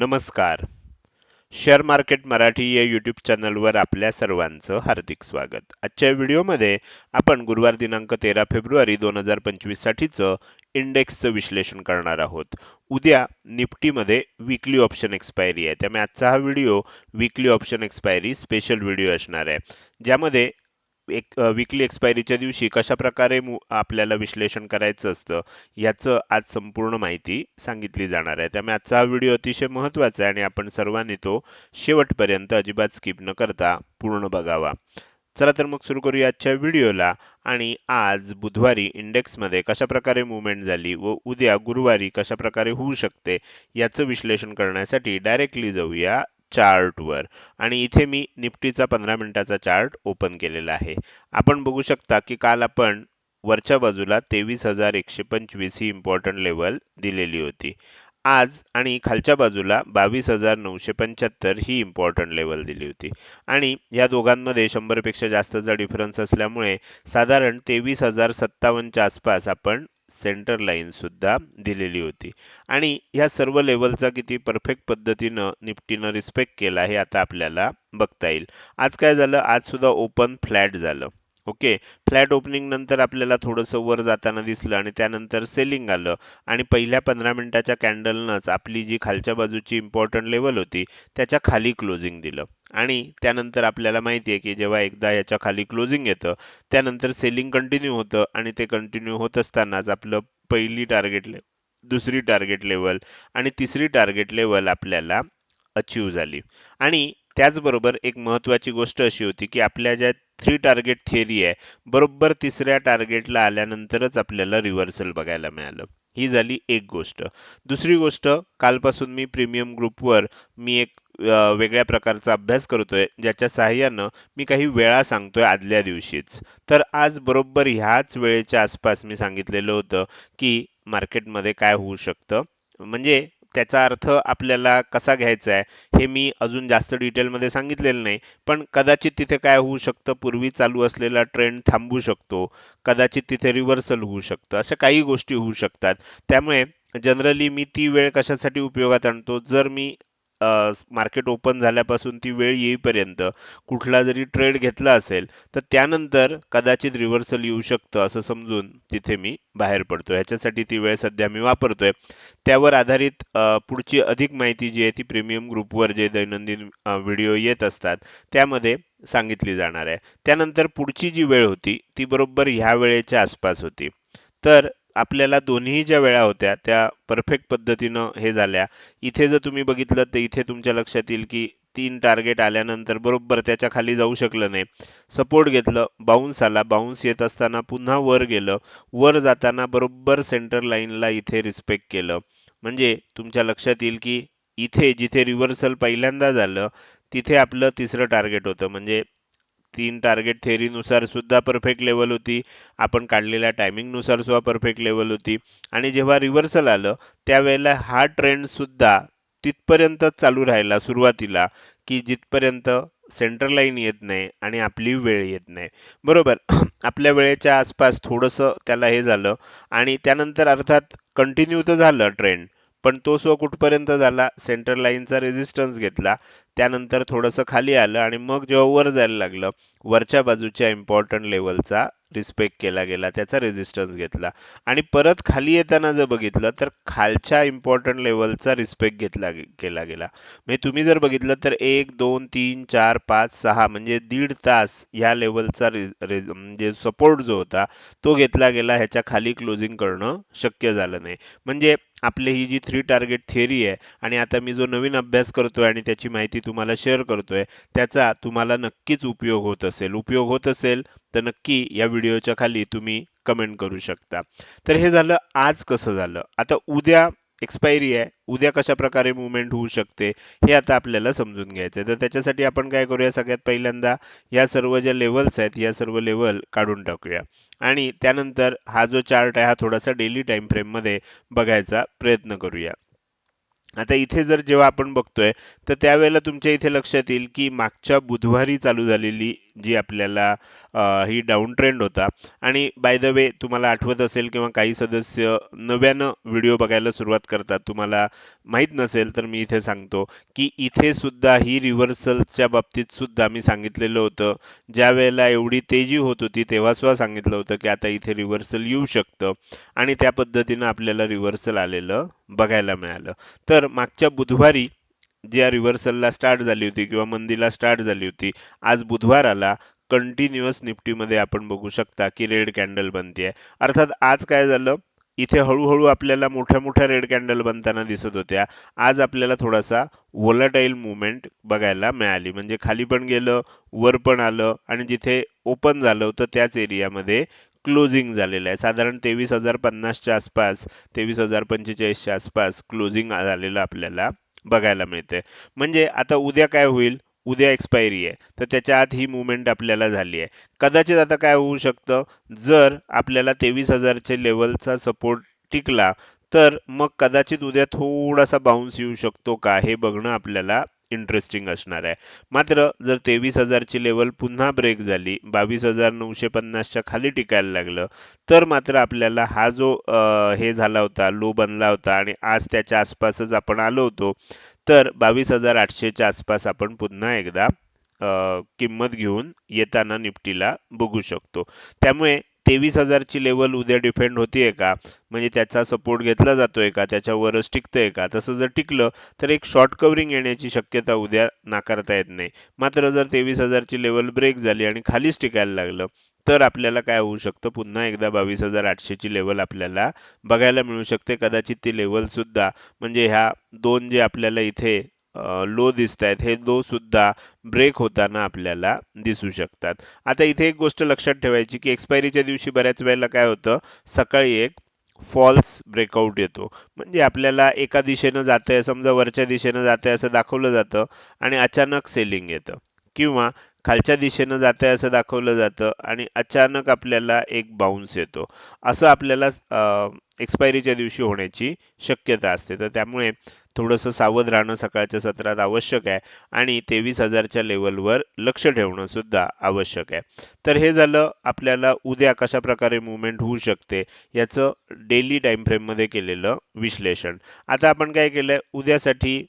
नमस्कार. Share market Marathi या YouTube चॅनलवर आपल्या सर्वांचं हार्दिक स्वागत. आजच्या व्हिडिओमध्ये आपण गुरुवार दिनांक तेरा फेब्रुवारी दोन हजार पंचवीससाठीचं इंडेक्सचं विश्लेषण करणार आहोत. उद्या निफ्टीमध्ये विकली ऑप्शन एक्सपायरी आहे. त्यामुळे आजचा हा video weekly option expiry special video असणार आहे. ज्यामध्ये एक विकली एक्सपायरीच्या दिवशी कशा प्रकारे आपल्याला विश्लेषण करायचं असतं याचं आज संपूर्ण माहिती सांगितली जाणार आहे. त्यामुळे आजचा हा व्हिडिओ अतिशय महत्त्वाचा आहे आणि आपण सर्वांनी तो शेवटपर्यंत अजिबात स्किप न करता पूर्ण बघावा. चला तर मग सुरू करूया आजच्या व्हिडिओला आणि आज बुधवारी इंडेक्समध्ये कशा प्रकारे मुवमेंट झाली व उद्या गुरुवारी कशा प्रकारे होऊ शकते याचं विश्लेषण करण्यासाठी डायरेक्टली जाऊया चार्टवर आणि इथे मी निफ्टीचा पंधरा मिनिटाचा चार्ट ओपन केलेला आहे. आपण बघू शकता की काल आपण वरच्या बाजूला तेवीस हजार एकशे पंचवीस ही इम्पॉर्टंट लेवल दिलेली होती. आज आणि खालच्या बाजूला बावीस हजार नऊशे पंच्याहत्तर ही इम्पॉर्टंट लेवल दिली होती. आणि या दोघांमध्ये शंभरपेक्षा जास्तचा डिफरन्स असल्यामुळे साधारण तेवीस हजार सत्तावन्नच्या आसपास आपण सेंटर लाईन सुद्धा दिलेली होती. आणि ह्या सर्व लेवलचा किती परफेक्ट पद्धतीनं निफ्टीनं रिस्पेक्ट केला हे आता आपल्याला बघता येईल. आज काय झालं? आज सुद्धा ओपन फ्लॅट झालं. ओके फ्लॅट ओपनिंग नंतर आपल्याला थोडंसं वर जाताना दिसलं आणि त्यानंतर सेलिंग आलं. आणि पहिल्या पंधरा मिनिटाच्या कॅन्डलनंच आपली जी खालच्या बाजूची इम्पॉर्टंट लेवल होती त्याच्याखाली क्लोजिंग दिलं. आणि त्यानंतर आपल्याला माहिती आहे की जेव्हा एकदा याच्या खाली क्लोजिंग येतं त्यानंतर सेलिंग कंटिन्यू होतं आणि ते कंटिन्यू होत असतानाच आपलं पहिली टार्गेट दुसरी टार्गेट लेवल आणि तिसरी टार्गेट लेवल आपल्याला अचीव झाली. आणि त्याचबरोबर एक महत्वाची गोष्ट अशी होती की आपल्या ज्या थ्री टार्गेट थिअरी आहे बरोबर तिसऱ्या टार्गेटला आल्यानंतरच आपल्याला रिव्हर्सल बघायला मिळालं. ही झाली एक गोष्ट. दुसरी गोष्ट कालपासून मी प्रीमियम ग्रुपवर मी एक वेगळ्या प्रकारचा अभ्यास करतोय ज्याच्या सहाय्यानं मी काही वेळा सांगतोय आदल्या दिवशीच. तर आज बरोबर ह्याच वेळेच्या आसपास मी सांगितलेलं होतं की मार्केटमध्ये काय होऊ शकतं. म्हणजे त्याचा अर्थ आपल्याला कसा घ्यायचा आहे हे मी अजून जास्त डिटेलमध्ये सांगितलेलं नाही. पण कदाचित तिथे काय होऊ शकतं पूर्वी चालू असलेला ट्रेंड थांबू शकतो. कदाचित तिथे रिव्हर्सल होऊ शकतं. अशा काही गोष्टी होऊ शकतात. त्यामुळे जनरली मी ती वेळ कशासाठी उपयोगात आणतो? जर मी मार्केट ओपन झाल्यापासून ती वेळ येईपर्यंत कुठला जरी ट्रेड घेतला असेल तर त्यानंतर कदाचित रिव्हर्सल येऊ शकतं असं समजून तिथे मी बाहेर पडतो ह्याच्यासाठी ती वेळ सध्या मी वापरतोय. त्यावर आधारित पुढची अधिक माहिती जी आहे ती प्रीमियम ग्रुपवर जे दैनंदिन व्हिडिओ येत असतात त्यामध्ये सांगितली जाणार आहे. त्यानंतर पुढची जी वेळ होती ती बरोबर ह्या वेळेच्या आसपास होती. तर आपल्याला दोन्ही ज्या वेळा होत्या त्या परफेक्ट पद्धतीनं हे झाल्या. इथे जर तुम्ही बघितलं तर इथे तुमच्या लक्षात येईल की तीन टार्गेट आल्यानंतर बरोबर त्याच्याखाली जाऊ शकलं नाही. सपोर्ट घेतलं बाउन्स आला. बाउन्स येत असताना पुन्हा वर गेलं. वर जाताना बरोबर सेंटर लाईनला इथे रिस्पेक्ट केलं. म्हणजे तुमच्या लक्षात येईल की इथे जिथे रिव्हर्सल पहिल्यांदा झालं तिथे आपलं तिसरं टार्गेट होतं. म्हणजे तीन टार्गेट थेअरीनुसार सुद्धा परफेक्ट लेवल होती. आपण काढलेल्या टायमिंगनुसार सुद्धा परफेक्ट लेवल होती. आणि जेव्हा रिव्हर्सल आलं त्यावेळेला हा ट्रेंड सुद्धा तिथपर्यंतच चालू राहिला सुरुवातीला की जिथपर्यंत सेंटर लाईन येत नाही आणि आपली वेळ येत नाही. बरोबर? आपल्या वेळेच्या आसपास थोडंसं त्याला हे झालं आणि त्यानंतर अर्थात कंटिन्यू तर झालं ट्रेंड पण तो सो कुठपर्यंत झाला? सेंटर लाईनचा रेझिस्टन्स घेतला. त्यानंतर थोडंसं खाली आलं आणि मग जेव्हा वर जायला लागलं वरच्या बाजूच्या इम्पॉर्टंट लेवलचा रिस्पेक्ट केला गेला त्याचा रेझिस्टन्स घेतला. आणि परत खाली येताना जर बघितलं तर खालच्या इम्पॉर्टंट लेवलचा रिस्पेक्ट घेतला केला गेला. म्हणजे तुम्ही जर बघितलं तर एक दोन तीन चार पाच सहा म्हणजे दीड तास ह्या लेवलचा म्हणजे सपोर्ट जो होता तो घेतला गेला. ह्याच्या खाली क्लोजिंग करणं शक्य झालं नाही. म्हणजे आपली ही जी थ्री टार्गेट थिअरी आहे आणि आता मी जो नवीन अभ्यास करतोय आणि त्याची माहिती तुम्हाला शेअर करतोय त्याचा तुम्हाला नक्कीच उपयोग होत असेल. उपयोग होत असेल तर नक्की या व्हिडिओच्या खाली तुम्ही कमेंट करू शकता. तर हे झालं आज कसं झालं? आता उद्या एक्सपायरी आहे. उद्या कशा प्रकारे मुवमेंट होऊ शकते हे आता आपल्याला समजून घ्यायचं तर त्याच्यासाठी आपण काय करूया? सगळ्यात पहिल्यांदा या सर्व ज्या लेवल्स आहेत या सर्व लेवल काढून टाकूया. आणि त्यानंतर हा जो चार्ट आहे हा थोडासा डेली टाईम फ्रेममध्ये बघायचा प्रयत्न करूया. आता इथे जर जेव्हा आपण बघतोय तर त्यावेळेला तुमच्या इथे लक्षात येईल की मागच्या बुधवारी चालू झालेली जी आपल्याला ही डाऊन ट्रेंड होता. आणि बाय द वे तुम्हाला आठवत असेल किंवा काही सदस्य नव्यानं व्हिडिओ बघायला सुरुवात करतात तुम्हाला माहीत नसेल तर मी इथे सांगतो की इथे सुद्धा ही रिव्हर्सलच्या बाबतीत सुद्धा मी सांगितलेलं होतं. ज्या वेळेला एवढी तेजी होत होती तेव्हा सुद्धा सांगितलं होतं की आता इथे रिव्हर्सल येऊ शकतं. आणि त्या पद्धतीनं आपल्याला रिव्हर्सल आलेलं बघायला मिळालं. तर मागच्या बुधवारी ज्या रिव्हर्सलला स्टार्ट झाली होती किंवा मंदीला स्टार्ट झाली होती आज बुधवाराला कंटिन्युअस निफ्टीमध्ये आपण बघू शकता की रेड कॅन्डल बनते अर्थात आज काय झालं? इथे हळूहळू आपल्याला मोठ्या मोठ्या रेड कॅन्डल बनताना दिसत होत्या. आज आपल्याला थोडासा वोलाटाईल मुवमेंट बघायला मिळाली. म्हणजे खाली पण गेलं वर पण आलं आणि जिथे ओपन झालं होतं त्याच एरियामध्ये क्लोजिंग झालेलं आहे. साधारण तेवीस हजार पन्नासच्या आसपास तेवीस हजार पंचेचाळीसच्या आसपास क्लोजिंग झालेलं आपल्याला बघायला मिळते म्हणजे आता उद्या काय होईल? उद्या एक्सपायरी आहे. तर त्याच्या आत ही मुवमेंट आपल्याला झाली आहे. कदाचित आता काय होऊ शकतं? जर आपल्याला तेवीस हजारच्या लेवलचा सपोर्ट टिकला तर मग कदाचित उद्या थोडासा बाउन्स येऊ शकतो का? हे बघणं आपल्याला इंटरेस्टिंग असणार आहे. मात्र जर तेवीस हजारची लेवल पुन्हा ब्रेक झाली बावीस हजार नऊशे पन्नासच्या खाली टिकायला लागलं तर मात्र आपल्याला हा जो हे झाला होता लो बनला होता आणि आज त्याच्या आसपासच आपण आलो होतो तर बावीस हजार आठशेच्या आसपास आपण पुन्हा एकदा किंमत घेऊन येताना निफ्टीला बघू शकतो. त्यामुळे तेवीस हजारची लेवल उद्या डिफेंड होतीये का? म्हणजे त्याचा सपोर्ट घेतला जातोय का? त्याच्यावरच टिकतंय का? तसं जर टिकलं तर एक शॉर्ट कव्हरिंग येण्याची शक्यता उद्या नाकारता येत नाही. मात्र जर तेवीस हजारची लेवल ब्रेक झाली आणि खालीच टिकायला लागलं तर आपल्याला काय होऊ शकतं? पुन्हा एकदा बावीस हजार आठशेची लेवल आपल्याला बघायला मिळू शकते. कदाचित ती लेवलसुद्धा म्हणजे ह्या दोन जे आपल्याला इथे लो दिसत आहेत हे लो सुद्धा ब्रेक होताना आपल्याला दिसू शकतात. आता इथे एक गोष्ट लक्षात ठेवायची की एक्सपायरीच्या दिवशी बऱ्याच वेळेला काय होतं? सकाळी एक फॉल्स ब्रेकआउट येतो. म्हणजे आपल्याला एका दिशेनं जाते समजा वरच्या दिशेनं जाते असं दाखवलं जातं आणि अचानक सेलिंग येतं. किंवा खालच्या दिशेनं जाते असं दाखवलं जातं आणि अचानक आपल्याला एक बाउन्स येतो. असं आपल्याला एक्सपायरीच्या दिवशी होण्याची शक्यता असते. तर त्यामुळे थोडंसं सावध राहणं सकाळच्या सत्रात आवश्यक आहे आणि तेवीस हजारच्या लेवलवर लक्ष ठेवणं सुद्धा आवश्यक आहे. तर हे झालं आपल्याला उद्या कशा प्रकारे मुवमेंट होऊ शकते याचं डेली टाइम फ्रेममध्ये केलेलं विश्लेषण. आता आपण काय केलंय उद्यासाठी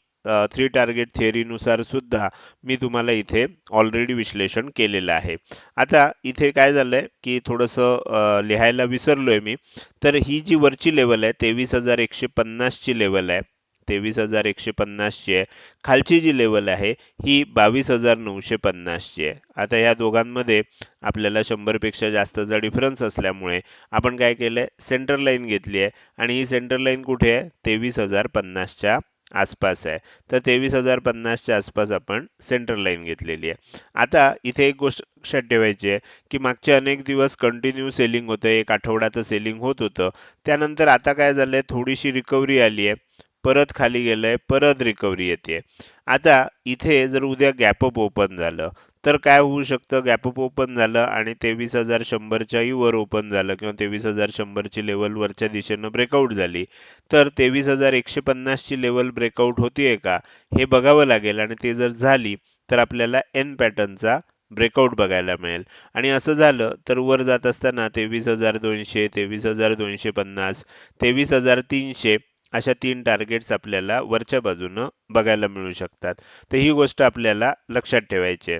थ्री टार्गेट थिअरीनुसार सुद्धा मी तुम्हाला इथे ऑलरेडी विश्लेषण केलेलं आहे. आता इथे काय झालंय की थोडंसं लिहायला विसरलोय मी तर ही जी वरची लेवल आहे तेवीस हजार एकशे पन्नासची लेवल आहे तेवीस हजार एकशे पन्नासची आहे. खालची जी लेवल आहे ही बावीस हजार नऊशे पन्नासची आहे. आता या दोघांमध्ये आपल्याला शंभरपेक्षा जास्तचा डिफरन्स असल्यामुळे आपण काय केलं आहे सेंटर लाईन घेतली आहे आणि ही सेंटर लाईन कुठे आहे? तेवीस हजार पन्नासच्या आसपास आहे. तर तेवीस हजार पन्नासच्या आसपास आपण सेंटर लाईन घेतलेली आहे. आता इथे एक गोष्ट लक्षात ठेवायची आहे की मागचे अनेक दिवस कंटिन्यू सेलिंग होतं एक आठवड्याचं सेलिंग होत होतं. त्यानंतर आता काय झालं आहे थोडीशी रिकव्हरी आली आहे. परत खाली गेलंय परत रिकव्हरी येते आता इथे जर उद्या गॅपअप ओपन झालं तर काय होऊ शकतं? गॅपअप ओपन झालं आणि तेवीस हजार शंभरच्याही वर ओपन झालं किंवा तेवीस हजार शंभरची लेवल वरच्या दिशेनं ब्रेकआउट झाली तर तेवीस हजार एकशे पन्नासची लेवल ब्रेकआउट होतीये का? हे बघावं लागेल आणि ते जर झाली तर आपल्याला एन पॅटर्नचा ब्रेकआउट बघायला मिळेल. आणि असं झालं तर वर जात असताना तेवीस हजार दोनशे तेवीस हजार दोनशे पन्नास तेवीस हजार तीनशे अशा तीन टार्गेट्स आपल्याला वरच्या बाजूनं बघायला मिळू शकतात. तर ही गोष्ट आपल्याला लक्षात ठेवायची आहे.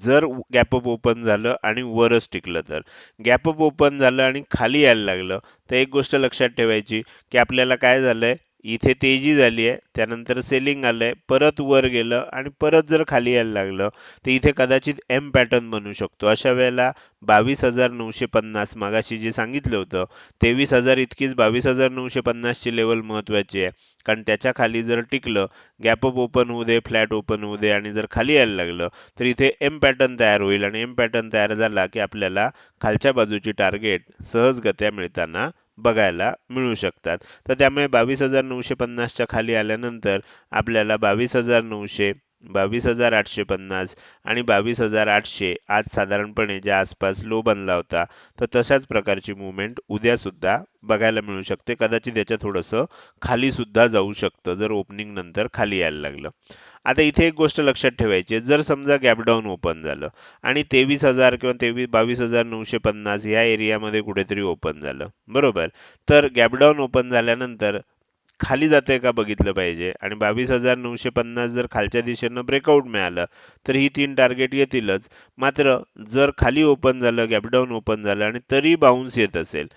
जर गॅपअप ओपन झालं आणि वरच टिकलं तर. गॅपअप ओपन झालं आणि खाली यायला लागलं तर एक गोष्ट लक्षात ठेवायची की आपल्याला काय झालंय? इथे तेजी झाली आहे त्यानंतर सेलिंग आलंय परत वर गेलं आणि परत जर खाली यायला लागलं तर इथे कदाचित एम पॅटर्न बनू शकतो. अशा वेळेला बावीस हजार नऊशे पन्नास मागाशी जे सांगितलं होतं तेवीस हजार इतकीच बावीस हजार नऊशे पन्नासची लेवल महत्त्वाची आहे. कारण त्याच्याखाली जर टिकलं गॅपअप ओपन होऊ दे फ्लॅट ओपन होऊ दे आणि जर खाली यायला लागलं तर इथे एम पॅटर्न तयार होईल. आणि एम पॅटर्न तयार झाला की आपल्याला खालच्या बाजूची टार्गेट सहजगत्या मिळताना बघायला मिळू शकतात. तर त्यामुळे बावीस हजार नऊशे पन्नासच्या खाली आल्यानंतर आपल्याला बावीस हजार नऊशे बावीस हजार आठशे पन्नास आणि बावीस हजार आठशे आज साधारणपणे ज्या आसपास लो बनला होता तर तशाच प्रकारची मुवमेंट उद्या सुद्धा बघायला मिळू शकते. कदाचित याच्या थोडंसं खाली सुद्धा जाऊ शकतं जर ओपनिंग नंतर खाली यायला लागलं. आता इथे एक गोष्ट लक्षात ठेवायची जर समजा गॅपडाऊन ओपन झालं आणि तेवीस हजार किंवा तेवीस बावीस हजार नऊशे पन्नास या एरियामध्ये कुठेतरी ओपन झालं बरोबर? तर गॅपडाऊन ओपन झाल्यानंतर खाली जाते का बघितलं पाहिजे? आणि बावीस हजार नऊशे पन्नास जर खालच्या दिशेनं ब्रेकआउट मिळालं तर ही तीन टार्गेट येतीलच. मात्र जर खाली ओपन झालं गॅपडाऊन ओपन झालं आणि तरी बाउन्स येत असेल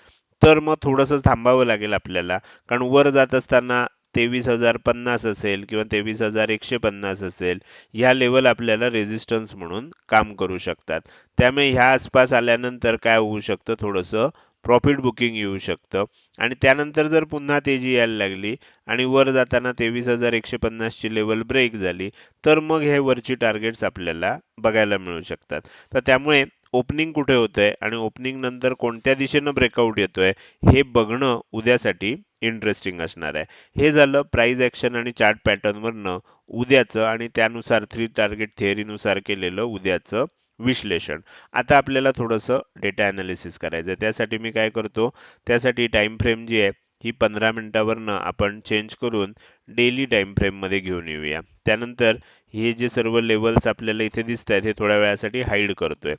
तर मग थोडंसं थांबावं लागेल आपल्याला. कारण वर जात असताना तेवीस हजार पन्नास असेल किंवा तेवीस हजार एकशे पन्नास असेल ह्या लेवल आपल्याला रेजिस्टन्स म्हणून काम करू शकतात. त्यामुळे ह्या आसपास आल्यानंतर काय होऊ शकतं? थोडंसं प्रॉफिट बुकिंग येऊ शकतं. आणि त्यानंतर जर पुन्हा तेजी यायला लागली आणि वर जाताना तेवीस हजार एकशे पन्नासची लेवल ब्रेक झाली तर मग हे वरची टार्गेट्स आपल्याला बघायला मिळू शकतात. तर त्यामुळे ओपनिंग कुठे होतंय आणि ओपनिंग नंतर कोणत्या दिशेनं ब्रेकआउट येतोय हे बघणं उद्यासाठी इंटरेस्टिंग असणार आहे. हे झालं प्राईज ॲक्शन आणि चार्ट पॅटर्नवरनं उद्याचं आणि त्यानुसार थ्री टार्गेट थिअरीनुसार केलेलं उद्याचं विश्लेषण. आता आपल्याला थोडंसं डेटा ॲनालिसिस करायचं आहे त्यासाठी मी काय करतो त्यासाठी टाइम फ्रेम जी आहे ही पंधरा मिनटावरनं आपण चेंज करून डेली टाइम फ्रेममध्ये घेऊन येऊया. त्यानंतर हे जे सर्व लेवल्स आपल्याला इथे दिसत आहेत हे थोड्या वेळासाठी हाईड करतोय.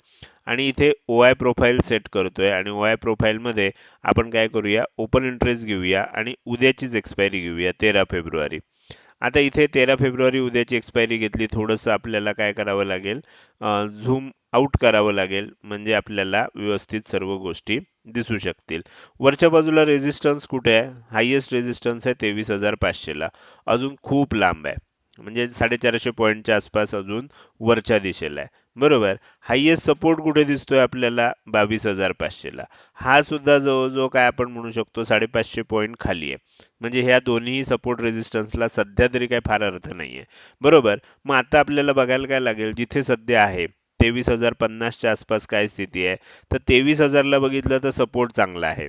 आणि इथे ओ आय प्रोफाईल सेट करतोय आणि ओ आय प्रोफाईलमध्ये आपण काय करूया ओपन इंटरेस्ट घेऊया आणि उद्याचीच एक्सपायरी घेऊया तेरा फेब्रुवारी. आता इथे तेरा फेब्रुवारी उद्याची एक्सपायरी घेतली. थोडंसं आपल्याला काय करावं लागेल? झूम आउट करावं लागेल. म्हणजे आपल्याला व्यवस्थित सर्व गोष्टी दिसू शकतील. वरच्या बाजूला रेझिस्टन्स कुठे आहे? हायेस्ट रेझिस्टन्स आहे तेवीस हजार पाचशेला. अजून खूप लांब आहे. म्हणजे साडेचारशे पॉईंटच्या आसपास अजून वरच्या दिशेला आहे. बरोबर? हायेस्ट सपोर्ट कुठे दिसतोय आपल्याला? बावीस हजार पाचशेला. हा सुद्धा जवळजवळ काय आपण म्हणू शकतो साडेपाचशे पॉईंट खाली आहे. म्हणजे ह्या दोन्ही सपोर्ट रेजिस्टन्सला सध्या तरी काही फार अर्थ नाहीये. बरोबर? मग आता आपल्याला बघायला काय लागेल जिथे सध्या आहे तेवीस हजार पन्नासच्या आसपास काय स्थिती आहे? तर तेवीस हजारला बघितलं तर सपोर्ट चांगला आहे.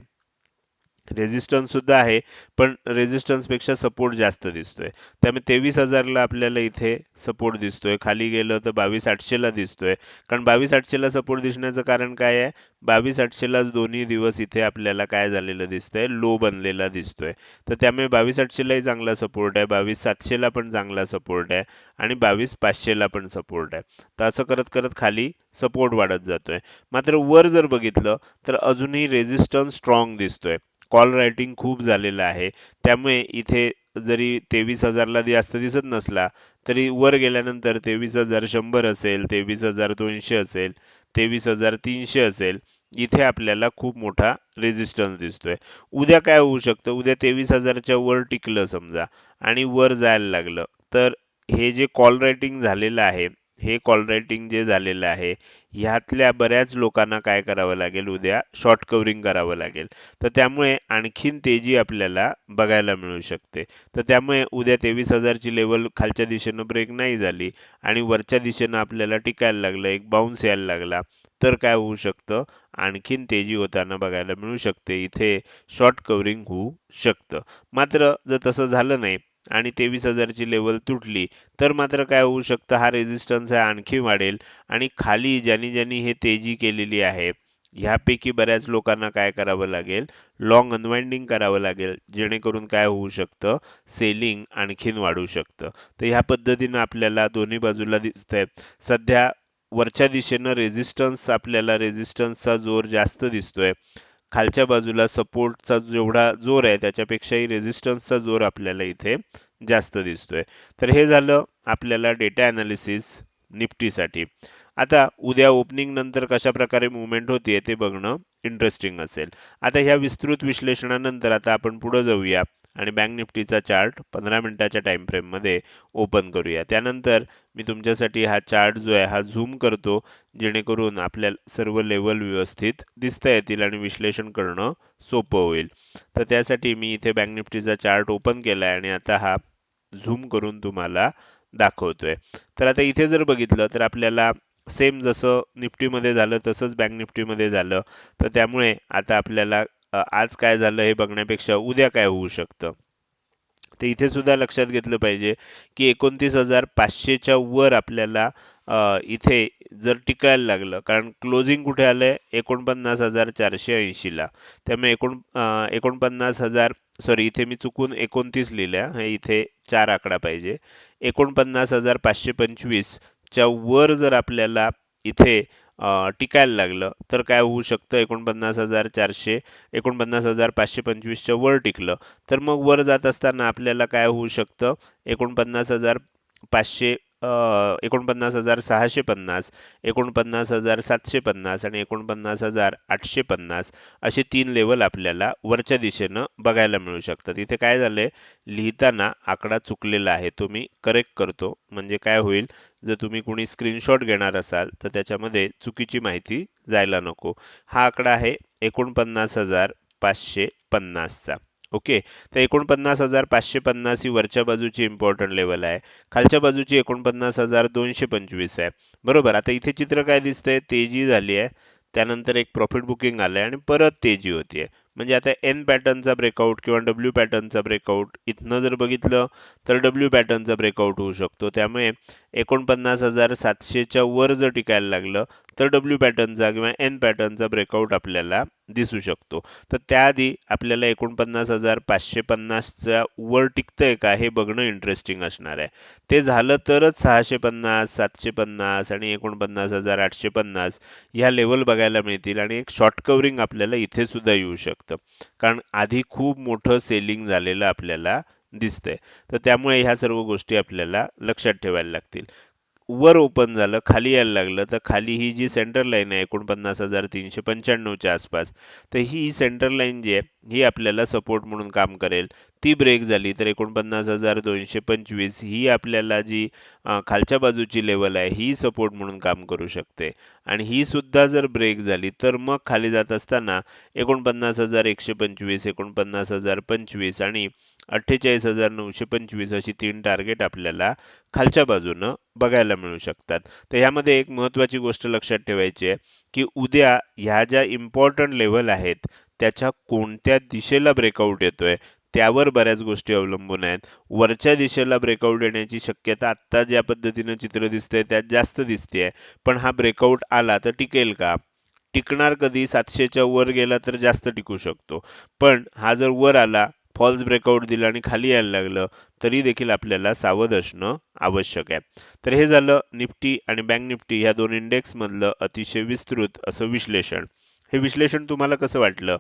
रेझिस्टन्स सुद्धा आहे पण रेझिस्टन्सपेक्षा सपोर्ट जास्त दिसतोय. त्यामुळे तेवीस हजारला आपल्याला इथे सपोर्ट दिसतोय. खाली गेलं तर बावीस आठशेला दिसतोय. कारण बावीस आठशेला सपोर्ट दिसण्याचं कारण काय आहे? बावीस आठशेलाच दोन्ही दिवस इथे आपल्याला काय झालेलं दिसतंय? लो बनलेला दिसतोय. तर त्यामुळे बावीस आठशेलाही चांगला सपोर्ट आहे. बावीस सातशेला पण चांगला सपोर्ट आहे. आणि बावीस पाचशेला पण सपोर्ट आहे. तर असं करत करत खाली सपोर्ट वाढत जातोय. मात्र वर जर बघितलं तर अजूनही रेझिस्टन्स स्ट्रॉंग दिसतोय. कॉल रायटिंग खूप झालेलं आहे. त्यामुळे इथे जरी तेवीस हजारला जास्त दिसत नसला तरी वर गेल्यानंतर तेवीस हजार शंभर असेल तेवीस हजार दोनशे असेल तेवीस हजार तीनशे असेल इथे आपल्याला खूप मोठा रेजिस्टन्स दिसतोय. उद्या काय होऊ शकतं? उद्या तेवीस हजारच्या वर टिकलं समजा आणि वर जायला लागलं तर हे जे कॉल रायटिंग झालेलं आहे हे कॉल रायटिंग जे झालेलं आहे ह्यातल्या बऱ्याच लोकांना काय करावं लागेल उद्या शॉर्ट कव्हरिंग करावं लागेल. तर त्यामुळे आणखीन तेजी आपल्याला बघायला मिळू शकते. तर त्यामुळे उद्या तेवीस हजारची लेवल खालच्या दिशेनं ब्रेक नाही झाली आणि वरच्या दिशेनं आपल्याला टिकायला लागलं एक बाउन्स यायला लागला तर काय होऊ शकतं? आणखीन तेजी होताना बघायला मिळू शकते. इथे शॉर्ट कव्हरिंग होऊ शकतं. मात्र जर तसं झालं नाही आणि तेवीस हजारची लेवल तुटली तर मात्र काय होऊ शकतं? हा रेझिस्टन्स आहे आणखी वाढेल. आणि खाली ज्यांनी ज्यांनी हे तेजी केलेली आहे ह्यापैकी बऱ्याच लोकांना काय करावं लागेल? लॉंग अनवाइंडिंग करावं लागेल जेणेकरून काय होऊ शकतं? सेलिंग आणखीन वाढू शकतं. तर ह्या पद्धतीनं आपल्याला दोन्ही बाजूला दिसतंय. सध्या वरच्या दिशेनं रेझिस्टन्स आपल्याला रेझिस्टन्सचा जोर जास्त दिसतोय. खालच्या बाजूला सपोर्टचा जेवढा जोर आहे त्याच्यापेक्षाही रेझिस्टन्सचा जोर आपल्याला इथे जास्त दिसतोय. तर हे झालं आपल्याला डेटा अनालिसिस निफ्टीसाठी आता उद्या ओपनिंग नंतर कशा प्रकारे मुवमेंट होतीये ते बघणं इंटरेस्टिंग असेल. आता ह्या विस्तृत विश्लेषणानंतर आता आपण पुढे जाऊया. आणि बँक निफ्टीचा चार्ट पंधरा मिनिटाच्या टाईम फ्रेममध्ये ओपन करूया. त्यानंतर मी तुमच्यासाठी हा चार्ट जो आहे हा झूम करतो जेणेकरून आपल्या सर्व लेवल व्यवस्थित दिसता येतील आणि विश्लेषण करणं सोपं होईल. तर त्यासाठी मी इथे बँक निफ्टीचा चार्ट ओपन केला आहे आणि आता हा झूम करून तुम्हाला दाखवतोय. तर आता इथे जर बघितलं तर आपल्याला सेम जसं निफ्टीमध्ये झालं तसंच बँक निफ्टीमध्ये झालं. तर त्यामुळे आता आपल्याला आज काय झालं हे बघण्यापेक्षा उद्या काय होऊ शकतं? तर इथे सुद्धा लक्षात घेतलं पाहिजे की एकोणतीस हजार पाचशेच्या वर आपल्याला इथे जर टिकायला लागलं कारण क्लोजिंग कुठे आलंय? एकोणपन्नास हजार चारशे ऐंशीला त्यामुळे एकोण एकोणपन्नास हजार सॉरी इथे मी चुकून एकोणतीस लिहिल्या हे इथे चार आकडा पाहिजे. एकोणपन्नास हजार पाचशे पंचवीस च्या वर जर आपल्याला इथे टिकायला लागलं. तर काय होऊ शकतं? एकोणपन्नास हजार चारशे एकोणपन्नास हजार पाचशे पंचवीसच्या वर टिकलं. तर मग वर जात असताना आपल्याला काय होऊ शकतं? एकोणपन्नास हजार पाचशे एकोणपन्नास हजार सहाशे पन्नास एकोणपन्नास हजार सातशे पन्नास आणि एकोणपन्नास हजार आठशे पन्नास असे तीन लेवल आपल्याला वरच्या दिशेनं बघायला मिळू शकतात. इथे काय झालंय? लिहिताना आकडा चुकलेला आहे. तो मी करेक्ट करतो. म्हणजे काय होईल? जर तुम्ही कोणी स्क्रीनशॉट घेणार असाल तर त्याच्यामध्ये चुकीची माहिती जायला नको. हा आकडा आहे एकोणपन्नास हजार पाचशे पन्नासचा. ओके. तर एकोणपन्नास हजार पाचशे पन्नास ही वरच्या बाजूची इम्पॉर्टंट लेवल आहे. खालच्या बाजूची एकोणपन्नास हजार दोनशे पंचवीस आहे. बरोबर? आता इथे चित्र काय दिसतंय? तेजी झाली आहे. त्यानंतर एक प्रॉफिट बुकिंग आलं आहे आणि परत तेजी होती आहे म्हणजे आता एन पॅटर्नचा ब्रेकआउट किंवा डब्ल्यू पॅटर्नचा ब्रेकआउट इथनं जर बघितलं तर डब्ल्यू पॅटर्नचा ब्रेकआउट होऊ शकतो. त्यामुळे एकोणपन्नास हजार सातशेच्या वर जर टिकायला लागलं तर डब्ल्यू पॅटर्नचा किंवा एन पॅटर्नचा ब्रेकआउट आपल्याला दिसू शकतो. तर त्याआधी आपल्याला एकोणपन्नास हजार पाचशे पन्नासच्या वर टिकतंय का हे बघणं इंटरेस्टिंग असणार आहे. ते झालं तरच सहाशे पन्नास सातशे पन्नास आणि एकोणपन्नास हजार आठशे पन्नास ह्या लेवल बघायला मिळतील आणि एक शॉर्ट कव्हरिंग आपल्याला इथे सुद्धा येऊ शकतं. कारण आधी खूप मोठं सेलिंग झालेलं आपल्याला दिसतंय. तर त्यामुळे ह्या सर्व गोष्टी आपल्याला लक्षात ठेवायला लागतील. वर ओपन झालं खाली यायला लागलं तर खाली ही जी सेंटर लाईन आहे एकोणपन्नास हजार तीनशे पंच्याण्णवच्या आसपास तर ही सेंटर लाईन जी आहे ही आपल्याला सपोर्ट म्हणून काम करेल. ती ब्रेक झाली तर एकोणपन्नास हजार दोनशे पंचवीस ही आपल्याला जी खालच्या बाजूची लेवल आहे ही सपोर्ट म्हणून काम करू शकते. आणि ही सुद्धा जर ब्रेक झाली तर मग खाली जात असताना एकोणपन्नास हजार एकशे पंचवीस एकोणपन्नास हजार पंचवीस आणि अठ्ठेचाळीस हजार नऊशे पंचवीस अशी तीन टार्गेट आपल्याला खालच्या बाजूनं बघायला मिळू शकतात. तर ह्यामध्ये एक महत्वाची गोष्ट लक्षात ठेवायची आहे की उद्या ह्या ज्या इम्पॉर्टंट लेवल आहेत त्याच्या कोणत्या दिशेला ब्रेकआउट येतोय? त्यावर बऱ्याच गोष्टी अवलंबून आहेत. वरच्या दिशेला ब्रेकआउट येण्याची शक्यता आत्ता ज्या पद्धतीनं चित्र दिसतंय त्यात जास्त दिसतेय. पण हा ब्रेकआउट आला तर टिकेल का? टिकणार कधी? सातशेच्या वर गेला तर जास्त टिकू शकतो. पण हा जर वर आला फॉल्स ब्रेकआउट दिला आणि खाली यायला लागलं तरी देखील आपल्याला सावध असणं आवश्यक आहे. तर हे झालं निफ्टी आणि बँक निफ्टी. ह्या दोन इंडेक्स मधलं अतिशय विस्तृत असं विश्लेषण. हे विश्लेषण तुम्हाला कसं वाटलं?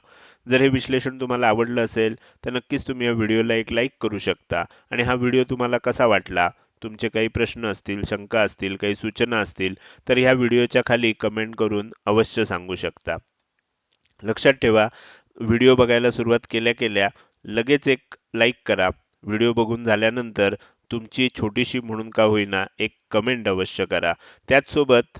जर हे विश्लेषण तुम्हाला आवडलं असेल तर नक्कीच तुम्ही या व्हिडिओला एक लाईक करू शकता. आणि हा व्हिडिओ तुम्हाला कसा वाटला? तुमचे काही प्रश्न असतील शंका असतील काही सूचना असतील तर ह्या व्हिडिओच्या खाली कमेंट करून अवश्य सांगू शकता. लक्षात ठेवा व्हिडिओ बघायला सुरुवात केल्या केल्या लगेच एक लाईक करा. व्हिडिओ बघून झाल्यानंतर तुमची छोटीशी म्हणून का होईना एक कमेंट अवश्य करा. त्याचसोबत